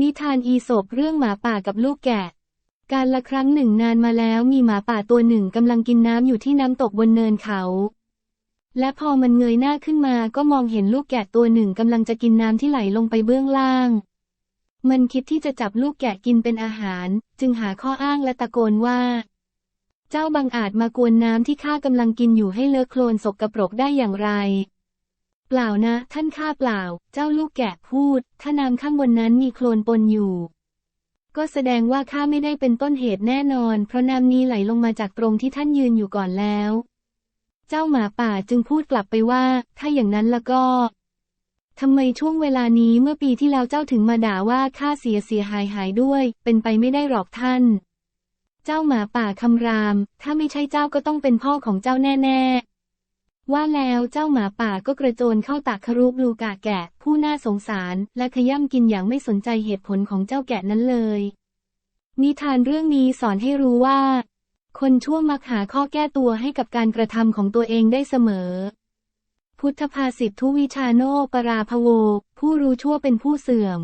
นิทานอีโสปเรื่องหมาป่ากับลูกแกะ การละครั้งหนึ่งนานมาแล้วมีหมาป่าตัวหนึ่งกำลังกินน้ำอยู่ที่น้ำตกบนเนินเขา และพอมันเงยหน้าขึ้นมาก็มองเห็นลูกแกะตัวหนึ่งกำลังจะกินน้ำที่ไหลลงไปเบื้องล่าง มันคิดที่จะจับลูกแกะกินเป็นอาหาร จึงหาข้ออ้างและตะโกนว่า เจ้าบังอาจมากวนน้ำที่ข้ากำลังกินอยู่ให้เลอะโคลนสกรปรกได้อย่างไร เปล่านะ ท่านข้าเปล่า เจ้าลูกแกะพูด ถ้าน้ำข้างบนนั้นมีโคลนปนอยู่ ก็แสดงว่าข้าไม่ได้เป็นต้นเหตุแน่นอน เพราะน้ำนี้ไหลลงมาจากตรงที่ท่านยืนอยู่ก่อนแล้ว เจ้าหมาป่าจึงพูดกลับไปว่า ถ้าอย่างนั้นแล้วก็ทำไมช่วงเวลานี้เมื่อปีที่แล้วเจ้าถึงมาด่าว่าข้าเสียเสียหายหายด้วย เป็นไปไม่ได้หรอกท่าน เจ้าหมาป่าคำราม ถ้าไม่ใช่เจ้าก็ต้องเป็นพ่อของเจ้าแน่ ๆ ว่าแล้วเจ้าหมาป่าก็กระโจนเข้าตักครุบลูกาแกะ ผู้น่าสงสารและขย่ำกินอย่างไม่สนใจเหตุผลของเจ้าแกะนั้นเลย นิทานเรื่องนี้สอนให้รู้ว่า คนชั่วมักหาข้อแก้ตัวให้กับการกระทำของตัวเองได้เสมอ พุทธภาษิตทุวิชาโนปราภโว ผู้รู้ชั่วเป็นผู้เสื่อม